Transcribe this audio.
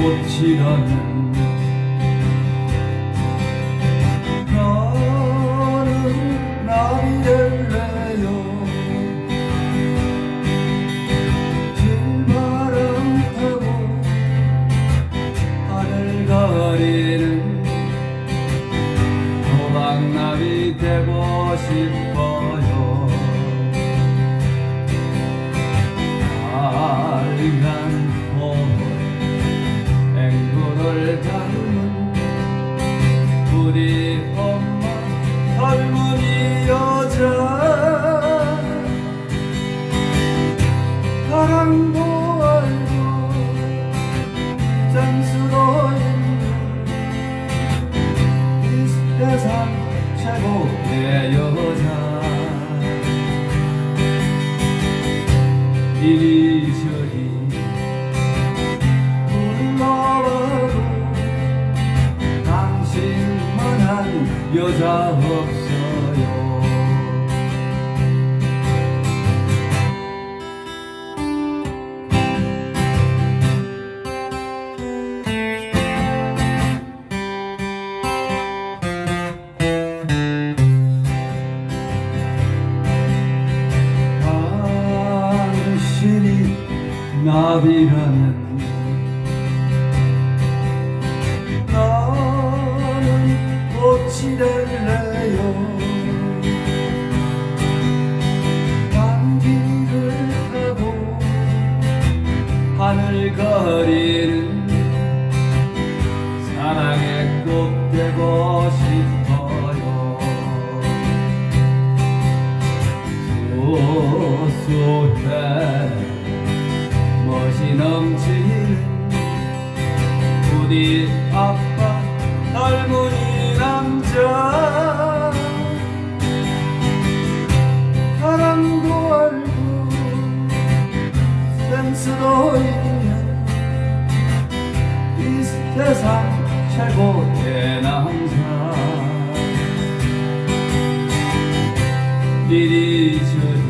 꽃이라는 나는 날이 될래요. 길바람 타고 하늘 가리는 도망나비 되고 싶어. 세상 최고의 여자. 이리저리 불러봐도 당신만한 여자 없어 나비라면 나는 꽃이 될래요? 감기를 타고 하늘 거리는 사랑의 꽃 되고 싶어요. 소소해 넘치는 우리 아빠 젊은이 남자. 사랑도 알고 센스도 있는 이 세상 최고의 남자 이리저